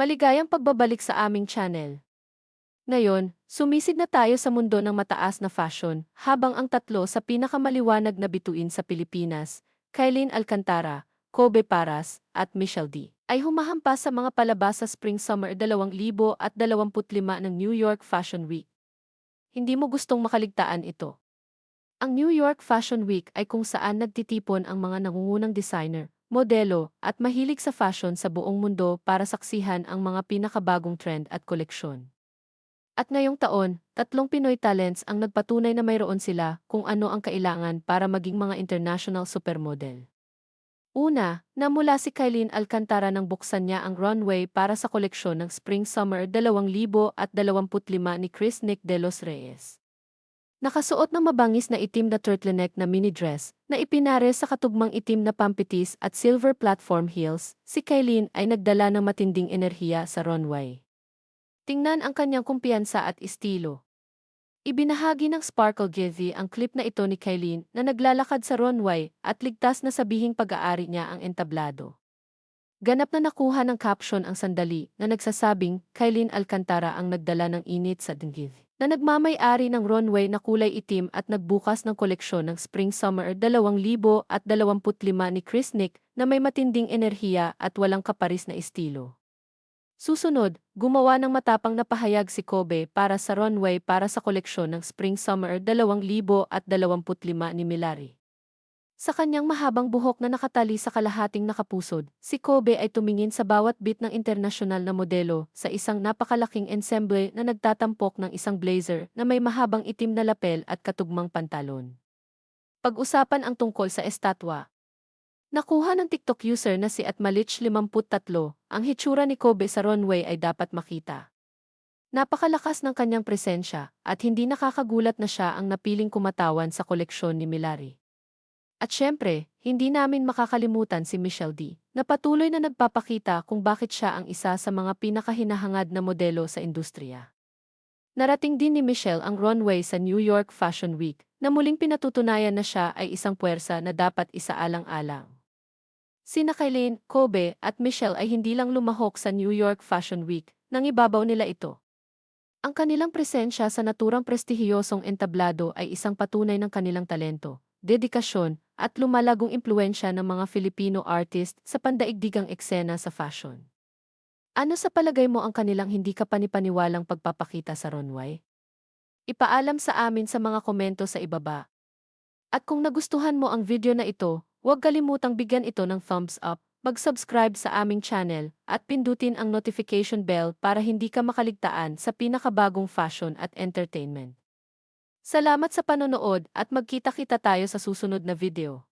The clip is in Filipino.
Maligayang pagbabalik sa aming channel. Ngayon, sumisid na tayo sa mundo ng mataas na fashion, habang ang tatlo sa pinakamaliwanag na bituin sa Pilipinas, Kailin Alcantara, Kobe Paras, at Michelle D, ay humahampas sa mga palabas sa Spring-Summer 2025 ng New York Fashion Week. Hindi mo gustong makaligtaan ito. Ang New York Fashion Week ay kung saan nagtitipon ang mga nangungunang designer, modelo, at mahilig sa fashion sa buong mundo para saksihan ang mga pinakabagong trend at koleksyon. At ngayong taon, tatlong Pinoy talents ang nagpatunay na mayroon sila kung ano ang kailangan para maging mga international supermodel. Una, namula si Kailin Alcantara nang buksan niya ang runway para sa koleksyon ng Spring-Summer 2025 ni Chris Nick de los Reyes. Nakasuot ng mabangis na itim na turtleneck na mini dress na ipinare sa katugmang itim na pampitis at silver platform heels, si Kailin ay nagdala ng matinding enerhiya sa runway. Tingnan ang kanyang kumpiyansa at estilo. Ibinahagi ng Sparkle Githy ang clip na ito ni Kailin na naglalakad sa runway at ligtas na sabihing pag-aari niya ang entablado. Ganap na nakuha ng caption ang sandali na nagsasabing Kailin Alcantara ang nagdala ng init sa Dengith na nagmamay-ari ng runway na kulay itim at nagbukas ng koleksyon ng Spring-Summer 2025 ni Chris Nick na may matinding enerhiya at walang kaparis na estilo. Susunod, gumawa ng matapang na pahayag si Kobe para sa runway para sa koleksyon ng Spring-Summer 2025 ni Milari. Sa kanyang mahabang buhok na nakatali sa kalahating nakapusod, si Kobe ay tumingin sa bawat bit ng internasyonal na modelo sa isang napakalaking ensemble na nagtatampok ng isang blazer na may mahabang itim na lapel at katugmang pantalon. Pag-usapan ang tungkol sa estatwa. Nakuha ng TikTok user na si Atmalich53, ang hitsura ni Kobe sa runway ay dapat makita. Napakalakas ng kanyang presensya at hindi nakakagulat na siya ang napiling kumatawan sa koleksyon ni Milari. At syempre, hindi namin makakalimutan si Michelle D, na patuloy na nagpapakita kung bakit siya ang isa sa mga pinakahinahangad na modelo sa industriya. Narating din ni Michelle ang runway sa New York Fashion Week, na muling pinatutunayan na siya ay isang puwersa na dapat isaalang-alang. Sina Kailin, Kobe at Michelle ay hindi lang lumahok sa New York Fashion Week, nang ibabaw nila ito. Ang kanilang presensya sa naturang prestihiyosong entablado ay isang patunay ng kanilang talento, dedikasyon, at lumalagong impluensya ng mga Filipino artist sa pandaigdigang eksena sa fashion. Ano sa palagay mo ang kanilang hindi kapanipaniwalang pagpapakita sa runway? Ipaalam sa amin sa mga komento sa ibaba. At kung nagustuhan mo ang video na ito, huwag kalimutang bigyan ito ng thumbs up, mag-subscribe sa aming channel, at pindutin ang notification bell para hindi ka makaligtaan sa pinakabagong fashion at entertainment. Salamat sa panonood at magkita-kita tayo sa susunod na video.